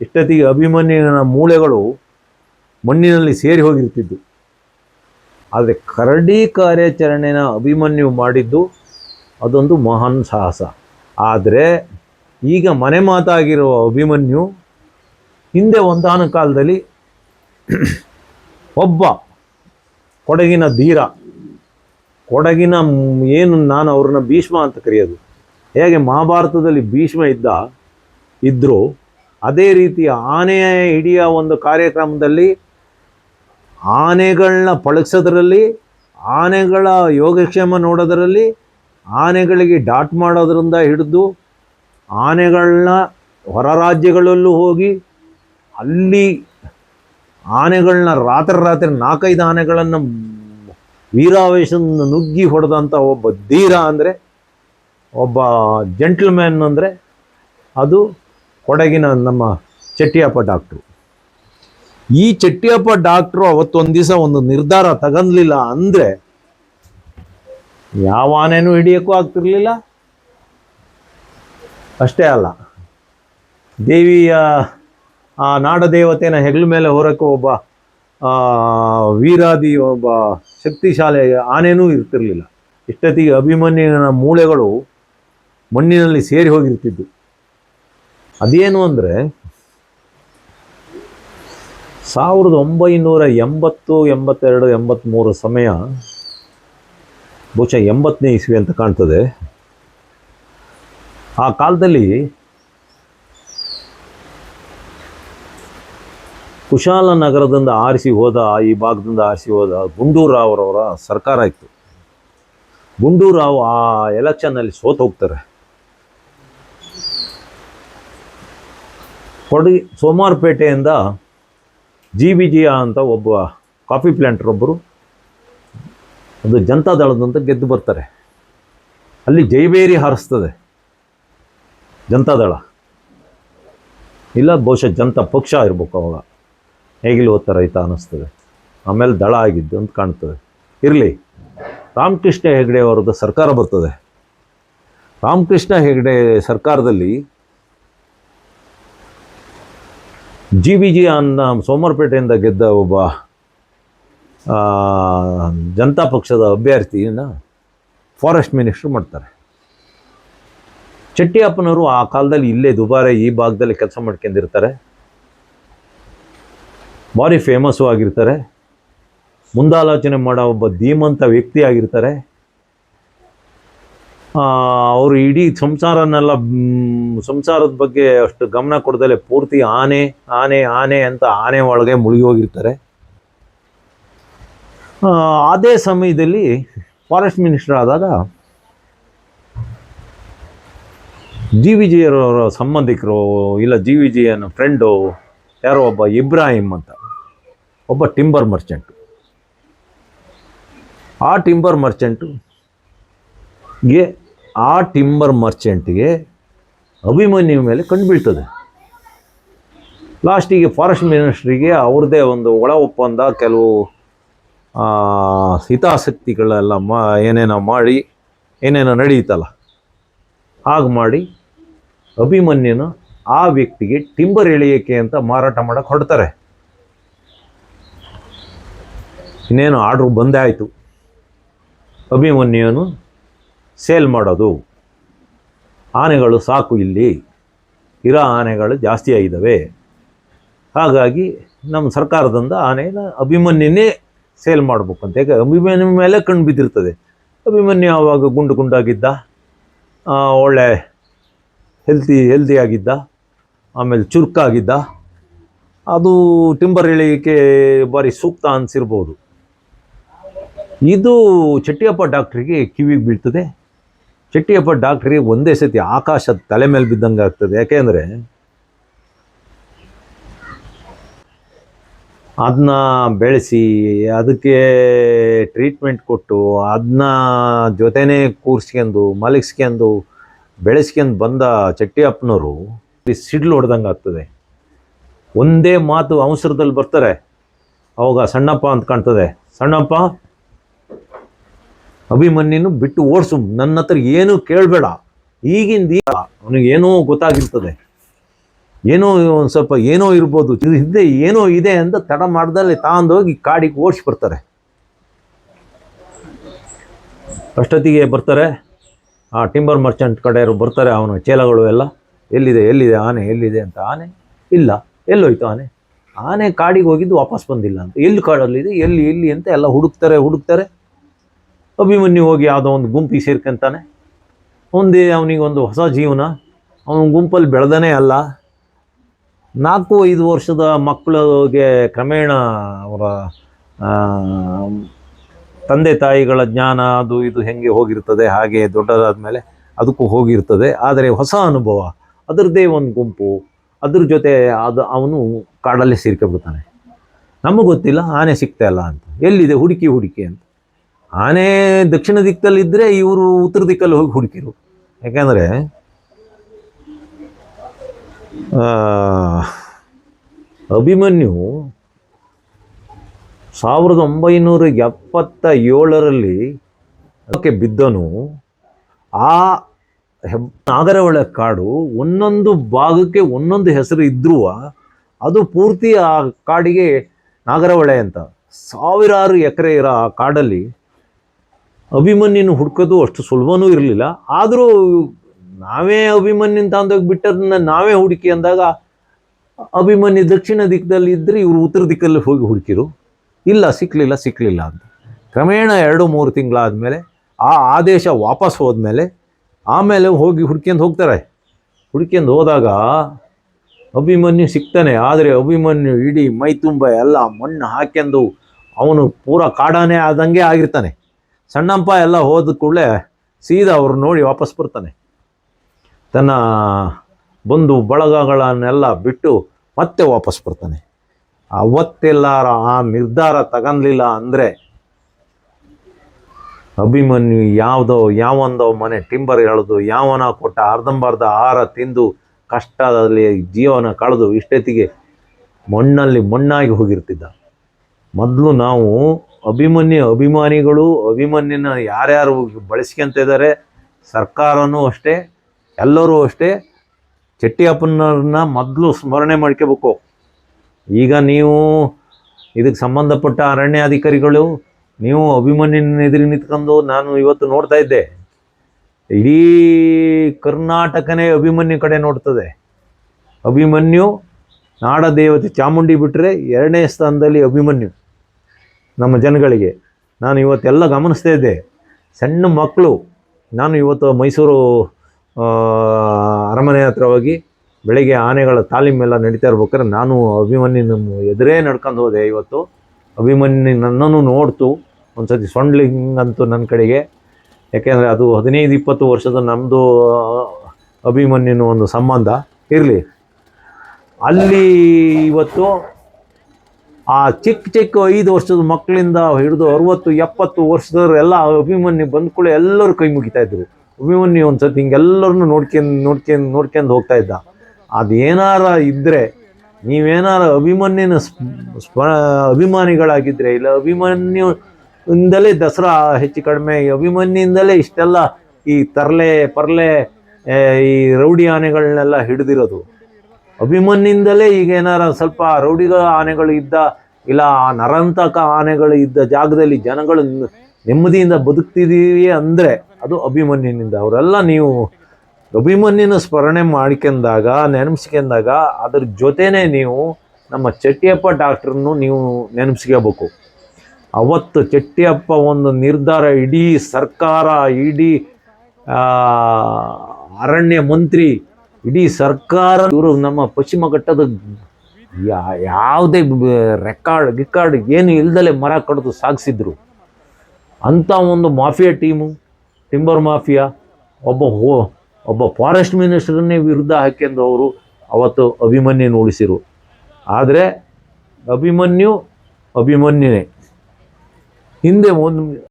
ಇಷ್ಟೊತ್ತಿಗೆ ಅಭಿಮನ್ಯುವಿನ ಮೂಳೆಗಳು ಮಣ್ಣಿನಲ್ಲಿ ಸೇರಿ ಹೋಗಿರ್ತಿದ್ದು ಆದರೆ ಕರಡಿ ಕಾರ್ಯಾಚರಣೆನ ಅಭಿಮನ್ಯು ಮಾಡಿದ್ದು ಅದೊಂದು ಮಹಾನ್ ಸಾಹಸ. ಆದರೆ ಈಗ ಮನೆ ಮಾತಾಗಿರುವ ಅಭಿಮನ್ಯು ಹಿಂದೆ ಒಂದಾನ ಕಾಲದಲ್ಲಿ ಒಬ್ಬ ಕೊಡಗಿನ ಧೀರ. ಕೊಡಗಿನ ಏನು ನಾನು ಅವ್ರನ್ನ ಭೀಷ್ಮ ಅಂತ ಕರೆಯೋದು. ಹೇಗೆ ಮಹಾಭಾರತದಲ್ಲಿ ಭೀಷ್ಮ ಇದ್ದ ಇದ್ದರು ಅದೇ ರೀತಿ ಆನೆಯ ಹಿಡಿಯ ಒಂದು ಕಾರ್ಯಕ್ರಮದಲ್ಲಿ ಆನೆಗಳನ್ನ ಪಳಗಿಸೋದ್ರಲ್ಲಿ, ಆನೆಗಳ ಯೋಗಕ್ಷೇಮ ನೋಡೋದರಲ್ಲಿ, ಆನೆಗಳಿಗೆ ಡಾಟ್ ಮಾಡೋದ್ರಿಂದ ಹಿಡಿದು ಆನೆಗಳನ್ನ ಹೊರ ರಾಜ್ಯಗಳಲ್ಲೂ ಹೋಗಿ ಅಲ್ಲಿ ಆನೆಗಳನ್ನ ರಾತ್ರಿ ರಾತ್ರಿ ನಾಲ್ಕೈದು ಆನೆಗಳನ್ನು ವೀರಾವೇಶದಿಂದ ನುಗ್ಗಿ ಹೊಡೆದಂಥ ಒಬ್ಬ ಧೀರ ಅಂದರೆ, ಒಬ್ಬ ಜೆಂಟ್ಲ್ಮ್ಯಾನ್ ಅಂದರೆ, ಅದು ಕೊಡಗಿನ ನಮ್ಮ ಚಟ್ಟಿಯಪ್ಪ ಡಾಕ್ಟ್ರು. ಈ ಚಟ್ಟಿಯಪ್ಪ ಡಾಕ್ಟ್ರು ಅವತ್ತೊಂದು ದಿವಸ ಒಂದು ನಿರ್ಧಾರ ತಗೊಂಡ್ಲಿಲ್ಲ ಅಂದರೆ ಯಾವ ಆನೆನೂ ಹಿಡಿಯೋಕ್ಕೂ ಆಗ್ತಿರ್ಲಿಲ್ಲ. ಅಷ್ಟೇ ಅಲ್ಲ, ದೇವಿಯ ಆ ನಾಡದೇವತೆನ ಹೆಗಲ ಮೇಲೆ ಹೊರಕ್ಕೆ ಒಬ್ಬ ವೀರಾದಿ ಒಬ್ಬ ಶಕ್ತಿಶಾಲಿ ಆನೆನೂ ಇರ್ತಿರ್ಲಿಲ್ಲ. ಇಷ್ಟೊತ್ತಿಗೆ ಅಭಿಮನ್ಯನ ಮೂಳೆಗಳು ಮಣ್ಣಿನಲ್ಲಿ ಸೇರಿ ಹೋಗಿರ್ತಿದ್ದು ಅದೇನು ಅಂದರೆ ಸಾವಿರದ ಒಂಬೈನೂರ ಎಂಬತ್ತು, ಎಂಬತ್ತೆರಡು ಎಂಬತ್ತ್ಮೂರು ಸಮಯ, ಬಹುಶಃ ಎಂಬತ್ತನೇ ಇಸ್ವಿ ಅಂತ ಕಾಣ್ತದೆ. ಆ ಕಾಲದಲ್ಲಿ ಕುಶಾಲನಗರದಿಂದ ಆರಿಸಿ ಹೋದ, ಈ ಭಾಗದಿಂದ ಆರಿಸಿ ಹೋದ ಗುಂಡೂರಾವ್ರವರ ಸರ್ಕಾರ ಇತ್ತು. ಗುಂಡೂರಾವ್ ಆ ಎಲೆಕ್ಷನ್ನಲ್ಲಿ ಸೋತು ಹೋಗ್ತಾರೆ ಕೊಡಗಿ ಸೋಮವಾರಪೇಟೆಯಿಂದ ಜಿ ಬಿ ಜಿಯ ಅಂತ ಒಬ್ಬ ಕಾಫಿ ಪ್ಲ್ಯಾಂಟರ್ ಒಬ್ಬರು ಜನತಾ ದಳದಂತ ಗೆದ್ದು ಬರ್ತಾರೆ. ಅಲ್ಲಿ ಜೈಬೇರಿ ಹಾರಿಸ್ತದೆ ಜನತಾದಳ ಇಲ್ಲ ಬಹುಶಃ ಜನತಾ ಪಕ್ಷ ಇರ್ಬೇಕು ಅವಾಗ. ಹೇಗಿಲ್ಲ ಓದ್ತಾರೆ ರೈತ ಅನ್ನಿಸ್ತದೆ. ಆಮೇಲೆ ದಳ ಆಗಿದ್ದು ಅಂತ ಕಾಣ್ತದೆ. ಇರಲಿ, ರಾಮಕೃಷ್ಣ ಹೆಗಡೆ ಅವರದ್ದು ಸರ್ಕಾರ ಬರ್ತದೆ. ರಾಮಕೃಷ್ಣ ಹೆಗಡೆ ಸರ್ಕಾರದಲ್ಲಿ ಜಿ ಬಿ ಜಿ ಅನ್ನ ಸೋಮವಾರಪೇಟೆಯಿಂದ ಗೆದ್ದ ಒಬ್ಬ ಜನತಾ ಪಕ್ಷದ ಅಭ್ಯರ್ಥಿನ ಫಾರೆಸ್ಟ್ ಮಿನಿಸ್ಟ್ರು ಮಾಡ್ತಾರೆ. ಚೆಟ್ಟಿಯಪ್ಪನವರು ಆ ಕಾಲದಲ್ಲಿ ಇಲ್ಲೇ ದುಬಾರೆ ಈ ಭಾಗದಲ್ಲಿ ಕೆಲಸ ಮಾಡ್ಕೊಂಡಿರ್ತಾರೆ. ಭಾರಿ ಫೇಮಸ್ಸು ಆಗಿರ್ತಾರೆ. ಮುಂದಾಲೋಚನೆ ಮಾಡೋ ಒಬ್ಬ ಧೀಮಂತ ವ್ಯಕ್ತಿ ಆಗಿರ್ತಾರೆ. ಅವರು ಇಡೀ ಸಂಸಾರನೆಲ್ಲ ಸಂಸಾರದ ಬಗ್ಗೆ ಅಷ್ಟು ಗಮನ ಕೊಡದಲ್ಲೇ ಪೂರ್ತಿ ಆನೆ ಆನೆ ಆನೆ ಅಂತ ಆನೆ ಒಳಗೆ ಮುಳುಗಿ ಹೋಗಿರ್ತಾರೆ ಅದೇ ಸಮಯದಲ್ಲಿ ಫಾರೆಸ್ಟ್ ಮಿನಿಸ್ಟರ್ ಆದಾಗ ಜಿ ವಿ ಜಿಯವರ ಸಂಬಂಧಿಕರು, ಇಲ್ಲ ಜಿ ವಿ ಜಿಯನ ಫ್ರೆಂಡು ಯಾರೋ ಒಬ್ಬ ಇಬ್ರಾಹಿಂ ಅಂತ, ಒಬ್ಬ ಟಿಂಬರ್ ಮರ್ಚೆಂಟು ಆ ಟಿಂಬರ್ ಮರ್ಚೆಂಟು ಗೆ ಆ ಟಿಂಬರ್ ಮರ್ಚೆಂಟ್ಗೆ ಅಭಿಮನ್ಯು ಮೇಲೆ ಕಂಡುಬೀಳ್ತದೆ ಲಾಸ್ಟಿಗೆ ಫಾರೆಸ್ಟ್ ಮಿನಿಸ್ಟ್ರಿಗೆ ಅವ್ರದ್ದೇ ಒಂದು ಒಳ ಒಪ್ಪಂದ, ಕೆಲವು ಹಿತಾಸಕ್ತಿಗಳೆಲ್ಲ ಮಾ, ಏನೇನೋ ಮಾಡಿ, ಏನೇನೋ ನಡೆಯುತ್ತಲ್ಲ ಹಾಗೆ ಮಾಡಿ ಅಭಿಮನ್ಯನ ಆ ವ್ಯಕ್ತಿಗೆ ಟಿಂಬರ್ ಎಳೆಯೋಕ್ಕೆ ಅಂತ ಮಾರಾಟ ಮಾಡಕ್ಕೆ ಹೊಡ್ತಾರೆ ಇನ್ನೇನು ಆರ್ಡ್ರು ಬಂದೇ ಆಯಿತು. ಅಭಿಮನ್ಯುನು ಸೇಲ್ ಮಾಡೋದು. ಆನೆಗಳು ಸಾಕು ಇಲ್ಲಿ. ಇರೋ ಆನೆಗಳು ಜಾಸ್ತಿ ಆಗಿದ್ದಾವೆ. ಹಾಗಾಗಿ ನಮ್ಮ ಸರ್ಕಾರದಿಂದ ಆನೆನ ಅಭಿಮನ್ಯನೇ ಸೇಲ್ ಮಾಡ್ಬೇಕಂತ. ಯಾಕೆ? ಅಭಿಮನ್ಯ ಮೇಲೆ ಕಣ್ಣು ಬಿದ್ದಿರ್ತದೆ. ಅಭಿಮನ್ಯು ಆವಾಗ ಗುಂಡು ಗುಂಡಾಗಿದ್ದ? ಒಳ್ಳೆ ಹೆಲ್ತಿ ಹೆಲ್ದಿ ಆಮೇಲೆ ಚುರುಕಾಗಿದ್ದ? ಅದು ಟಿಂಬರ್ ಇಳಿಯಕ್ಕೆ ಭಾರಿ ಸೂಕ್ತ ಅನಿಸಿರ್ಬೋದು. ಇದು ಚಟ್ಟಿಯಪ್ಪ ಡಾಕ್ಟ್ರಿಗೆ ಕಿವಿಗೆ ಬೀಳ್ತದೆ. ಚೆಟ್ಟಿಯಪ್ಪ ಡಾಕ್ಟ್ರಿಗೆ ಒಂದೇ ಸತಿ ಆಕಾಶ ತಲೆ ಮೇಲೆ ಬಿದ್ದಂಗೆ ಆಗ್ತದೆ. ಯಾಕೆಂದರೆ ಅದನ್ನ ಬೆಳೆಸಿ, ಅದಕ್ಕೆ ಟ್ರೀಟ್ಮೆಂಟ್ ಕೊಟ್ಟು ಅದನ್ನ ಜೊತೆನೇ ಕೂರಿಸ್ಕೊಂಡು, ಮಲಗಿಸ್ಕೊಂಡು, ಬೆಳೆಸ್ಕೊಂಡು ಬಂದ ಚಟ್ಟಿಯಪ್ಪನವರು ಸಿಡ್ಲು ಹೊಡೆದಂಗೆ ಆಗ್ತದೆ. ಒಂದೇ ಮಾತು ಅವಸರದಲ್ಲಿ ಬರ್ತಾರೆ. ಅವಾಗ ಸಣ್ಣಪ್ಪ ಅಂತ ಕಾಣ್ತದೆ. ಸಣ್ಣಪ್ಪ ಅಭಿಮನ್ಯನು ಬಿಟ್ಟು ಓಡಿಸು. ನನ್ನ ಹತ್ರ ಏನೂ ಕೇಳಬೇಡ. ಈಗಿಂದ ಈಗ ಅವನಿಗೆ ಏನೋ ಗೊತ್ತಾಗಿರ್ತದೆ. ಏನೋ ಒಂದು ಸ್ವಲ್ಪ ಏನೋ ಇರ್ಬೋದು. ಇದು ಹಿಂದೆ ಏನೋ ಇದೆ ಅಂತ ತಡ ಮಾಡ್ದಲ್ಲಿ ಹೋಗಿ ಕಾಡಿಗೆ ಓಡಿಸಿ ಬರ್ತಾರೆ. ಅಷ್ಟೊತ್ತಿಗೆ ಬರ್ತಾರೆ. ಆ ಟಿಂಬರ್ ಮರ್ಚೆಂಟ್ ಕಡೆಯವರು ಬರ್ತಾರೆ. ಅವನ ಚೇಲಗಳು ಎಲ್ಲ, ಎಲ್ಲಿದೆ ಎಲ್ಲಿದೆ, ಆನೆ, ಎಲ್ಲಿದೆ? ಅಂತ, ಆನೆ ಇಲ್ಲ, ಎಲ್ಲೋಯ್ತು ಆನೆ. ಆನೆ ಕಾಡಿಗೆ ಹೋಗಿದ್ದು ವಾಪಸ್ ಬಂದಿಲ್ಲ ಅಂತ. ಎಲ್ಲಿ ಕಾಡಲ್ಲಿದೆ, ಎಲ್ಲಿ ಎಲ್ಲಿ? ಅಂತ ಎಲ್ಲ ಹುಡುಕ್ತಾರೆ ಹುಡುಕ್ತಾರೆ. ಅಭಿಮನ್ಯು ಹೋಗಿ ಯಾವುದೋ ಒಂದು ಗುಂಪಿಗೆ ಸೇರ್ಕೊಂತಾನೆ. ಒಂದೇ ಅವನಿಗೊಂದು ಹೊಸ ಜೀವನ. ಅವನ ಗುಂಪಲ್ಲಿ ಬೆಳೆದನೇ ಅಲ್ಲ. ನಾಲ್ಕು, ಐದು ವರ್ಷದ ಮಕ್ಕಳಿಗೆ ಕ್ರಮೇಣ ಅವರ ತಂದೆ ತಾಯಿಗಳ ಜ್ಞಾನ ಅದು ಇದು ಹೆಂಗೆ ಹೋಗಿರ್ತದೆ, ಹಾಗೆ ದೊಡ್ಡದಾದ ಮೇಲೆ ಅದಕ್ಕೂ ಹೋಗಿರ್ತದೆ. ಆದರೆ ಹೊಸ ಅನುಭವ, ಅದರದ್ದೇ ಒಂದು ಗುಂಪು, ಅದ್ರ ಜೊತೆ ಅದು ಅವನು ಕಾಡಲ್ಲೇ ಸೇರ್ಕೊಬಿಡ್ತಾನೆ. ನಮಗೆ ಗೊತ್ತಿಲ್ಲ, ಆನೆ ಸಿಗ್ತಾ ಇಲ್ಲ ಅಂತ. ಎಲ್ಲಿದೆ? ಹುಡುಕಿ ಹುಡುಕಿ ಅಂತ. ಆನೆ ದಕ್ಷಿಣ ದಿಕ್ಕಲ್ಲಿದ್ದರೆ ಇವರು ಉತ್ತರ ದಿಕ್ಕಲ್ಲಿ ಹೋಗಿ ಹುಡುಕಿರು. ಯಾಕೆಂದರೆ ಅಭಿಮನ್ಯು ಸಾವಿರದ ಒಂಬೈನೂರ ಎಪ್ಪತ್ತ ಏಳರಲ್ಲಿ ಅದಕ್ಕೆ ಬಿದ್ದನು. ಆ ಹೆಬ್, ನಾಗರಹೊಳೆ ಕಾಡು ಒಂದೊಂದು ಭಾಗಕ್ಕೆ ಒಂದೊಂದು ಹೆಸರು ಇದ್ರೂ ಅದು ಪೂರ್ತಿ ಆ ಕಾಡಿಗೆ ನಾಗರಹೊಳೆ ಅಂತ. ಸಾವಿರಾರು ಎಕರೆ ಇರೋ ಆ ಕಾಡಲ್ಲಿ ಅಭಿಮನ್ಯನ ಹುಡ್ಕೋದು ಅಷ್ಟು ಸುಲಭನೂ ಇರಲಿಲ್ಲ. ಆದರೂ ನಾವೇ ಅಭಿಮನ್ಯನ ತಂದೋಗಿ ಬಿಟ್ಟದನ್ನ ನಾವೇ ಹುಡುಕಿ ಅಂದಾಗ ಅಭಿಮನ್ಯ ದಕ್ಷಿಣ ದಿಕ್ಕದಲ್ಲಿ ಇದ್ದರೆ ಇವರು ಉತ್ತರ ದಿಕ್ಕಲ್ಲಿ ಹೋಗಿ ಹುಡುಕಿರು. ಇಲ್ಲ ಸಿಕ್ಕಲಿಲ್ಲ ಸಿಕ್ಕಲಿಲ್ಲ ಅಂತ. ಕ್ರಮೇಣ ಎರಡು, ಮೂರು ತಿಂಗಳಾದಮೇಲೆ ಆ ಆದೇಶ ವಾಪಸ್ ಹೋದ್ಮೇಲೆ ಆಮೇಲೆ ಹೋಗಿ ಹುಡ್ಕ್ಯಂದು ಹೋಗ್ತಾರೆ. ಹುಡ್ಕ್ಯಂದು ಹೋದಾಗ ಅಭಿಮನ್ಯು ಸಿಗ್ತಾನೆ ಆದರೆ ಅಭಿಮನ್ಯು ಇಡೀ ಮೈ ತುಂಬ ಎಲ್ಲ ಮಣ್ಣು ಹಾಕ್ಯಂದು ಅವನು ಪೂರ ಕಾಡಾನೇ ಆದಂಗೆ ಆಗಿರ್ತಾನೆ. ಸಣ್ಣಪ್ಪ ಎಲ್ಲ ಹೋದ ಕೂಡಲೇ ಸೀದಾ ಅವ್ರು ನೋಡಿ ವಾಪಸ್ ಬರ್ತಾನೆ. ತನ್ನ ಬಂಧು ಬಳಗಗಳನ್ನೆಲ್ಲ ಬಿಟ್ಟು ಮತ್ತೆ ವಾಪಸ್ ಬರ್ತಾನೆ. ಅವತ್ತೆಲ್ಲಾರ ಆ ನಿರ್ಧಾರ ತಗನ್ಲಿಲ್ಲ ಅಂದರೆ ಅಭಿಮನ್ಯು ಯಾವುದೋ ಯಾವೊಂದೋ ಮನೆ ಟಿಂಬರ್ ಎಳೆದು ಯಾವನ ಕೊಟ್ಟ ಅರ್ಧಂಬರ್ಧ ಆಹಾರ ತಿಂದು ಕಷ್ಟದಲ್ಲಿ ಜೀವನ ಕಳೆದು ಇಷ್ಟೊತ್ತಿಗೆ ಮಣ್ಣಲ್ಲಿ ಮಣ್ಣಾಗಿ ಹೋಗಿರ್ತಿದ್ದ. ಮೊದಲು ನಾವು ಅಭಿಮನ್ಯು, ಅಭಿಮಾನಿಗಳು ಅಭಿಮನ್ಯನ ಯಾರ್ಯಾರು ಬಳಸ್ಕೊಂತ ಇದ್ದಾರೆ ಸರ್ಕಾರನೂ ಅಷ್ಟೇ, ಎಲ್ಲರೂ ಅಷ್ಟೇ, ಚೆಟ್ಟಿಯಪ್ಪನವ್ರನ್ನ ಮೊದಲು ಸ್ಮರಣೆ ಮಾಡ್ಕೋಬೇಕು. ಈಗ ನೀವು ಇದಕ್ಕೆ ಸಂಬಂಧಪಟ್ಟ ಅರಣ್ಯಾಧಿಕಾರಿಗಳು, ನೀವು ಅಭಿಮನ್ಯನ ಎದುರು ನಿಂತ್ಕೊಂಡು ನಾನು ಇವತ್ತು ನೋಡ್ತಾ ಇದ್ದೆ. ಇಡೀ ಕರ್ನಾಟಕನೇ ಅಭಿಮನ್ಯು ಕಡೆ ನೋಡ್ತದೆ. ಅಭಿಮನ್ಯು ನಾಡ ದೇವತೆ ಚಾಮುಂಡಿ ಬಿಟ್ಟರೆ ಎರಡನೇ ಸ್ಥಾನದಲ್ಲಿ ಅಭಿಮನ್ಯು. ನಮ್ಮ ಜನಗಳಿಗೆ. ನಾನು ಇವತ್ತೆಲ್ಲ ಗಮನಿಸ್ತಾ ಇದ್ದೆ. ಸಣ್ಣ ಮಕ್ಕಳು, ನಾನು ಇವತ್ತು ಮೈಸೂರು ಅರಮನೆ ಹತ್ರ ಹೋಗಿ ಬೆಳಗ್ಗೆ ಆನೆಗಳ ತಾಲೀಮೆಲ್ಲ ನಡೀತಾ ಇರ್ಬೇಕಾದ್ರೆ ನಾನು ಅಭಿಮನ್ಯನ ಎದುರೇ ನಡ್ಕೊಂಡು ಹೋದೆ ಇವತ್ತು. ಅಭಿಮನ್ಯು ನನ್ನನ್ನು ನೋಡ್ತು. ಒಂದು ಸತಿ ಅಂತೂ ನನ್ನ ಕಡೆಗೆ. ಯಾಕೆಂದರೆ ಅದು ಹದಿನೈದು, ಇಪ್ಪತ್ತು ವರ್ಷದ ನಮ್ಮದು ಅಭಿಮನ್ಯನ ಒಂದು ಸಂಬಂಧ. ಇರಲಿ. ಅಲ್ಲಿ ಇವತ್ತು ಆ ಚಿಕ್ಕ ಚಿಕ್ಕ ಐದು ವರ್ಷದ ಮಕ್ಕಳಿಂದ ಹಿಡಿದು ಅರವತ್ತು, ಎಪ್ಪತ್ತು ವರ್ಷದವರೆಲ್ಲ ಅಭಿಮನ್ಯು ಬಂದ್ಕೊಳ್ಳಿ ಎಲ್ಲರೂ ಕೈ ಮುಗಿತಾ ಇದ್ರು. ಅಭಿಮನ್ಯು ಒಂದು ಹಿಂಗೆಲ್ಲರನ್ನು ನೋಡ್ಕೊಂಡು ನೋಡ್ಕೊಂಡು ನೋಡ್ಕೊಂಡು ಹೋಗ್ತಾ ಇದ್ದ. ಅದೇನಾರ ಇದ್ದರೆ ನೀವೇನಾರ ಅಭಿಮನ್ಯನ ಸ್ಪ ಸ್ಮ ಅಭಿಮಾನಿಗಳಾಗಿದ್ದರೆ ಇಲ್ಲ ಅಭಿಮನ್ಯು ಇಂದಲೇ ದಸರಾ ಹೆಚ್ಚು ಕಡಿಮೆ ಅಭಿಮನ್ಯಿಂದಲೇ ಇಷ್ಟೆಲ್ಲ ಈ ತರಲೆ, ಪರ್ಲೆ ಈ ರೌಡಿ ಆನೆಗಳನ್ನೆಲ್ಲ ಹಿಡಿದಿರೋದು. ಅಭಿಮನ್ಯಿಂದಲೇ ಈಗ ಏನಾರ ಸ್ವಲ್ಪ ರೌಡಿಗ ಆನೆಗಳು ಇದ್ದ ಇಲ್ಲ ಆ ನರಂತಕ ಆನೆಗಳು ಇದ್ದ ಜಾಗದಲ್ಲಿ ಜನಗಳು ನೆಮ್ಮದಿಯಿಂದ ಬದುಕ್ತಿದ್ದೀವಿ ಅಂದರೆ ಅದು ಅಭಿಮನ್ಯನಿಂದ. ಅವರೆಲ್ಲ ನೀವು ಅಭಿಮನ್ಯನ ಸ್ಮರಣೆ ಮಾಡ್ಕೊಂಡಾಗ, ನೆನಪಿಸ್ಕೊಂಡಾಗ ಅದ್ರ ಜೊತೆನೇ ನೀವು ನಮ್ಮ ಚಟ್ಟಿಯಪ್ಪ ಡಾಕ್ಟ್ರನ್ನು ನೀವು ನೆನಪಿಸ್ಕೋಬೇಕು ಅವತ್ತು ಚಟ್ಟಿಯಪ್ಪ ಒಂದು ನಿರ್ಧಾರ ಇಡೀ ಸರ್ಕಾರ, ಇಡೀ ಅರಣ್ಯ ಮಂತ್ರಿ ಇಡೀ ಸರ್ಕಾರ ಇವರು ನಮ್ಮ ಪಶ್ಚಿಮ ಘಟ್ಟದ ಯಾ, ಯಾವುದೇ ರೆಕಾರ್ಡ್ ಗಿಕಾರ್ಡ್ ಏನು ಇಲ್ದಲೆ ಮರ ಕಡಿದು ಸಾಗಿಸಿದ್ರು. ಅಂಥ ಒಂದು ಮಾಫಿಯಾ ಟೀಮು ಟಿಂಬರ್ ಮಾಫಿಯಾ, ಒಬ್ಬ ಹೋ, ಒಬ್ಬ ಫಾರೆಸ್ಟ್ ಮಿನಿಸ್ಟರನ್ನೇ ವಿರುದ್ಧ ಹಾಕೆಂದು ಅವರು ಅವತ್ತು ಅಭಿಮನ್ಯು ಉಳಿಸಿರು ಆದರೆ ಅಭಿಮನ್ಯು ಅಭಿಮನ್ಯುನೇ. ಹಿಂದೆ ಒಂದು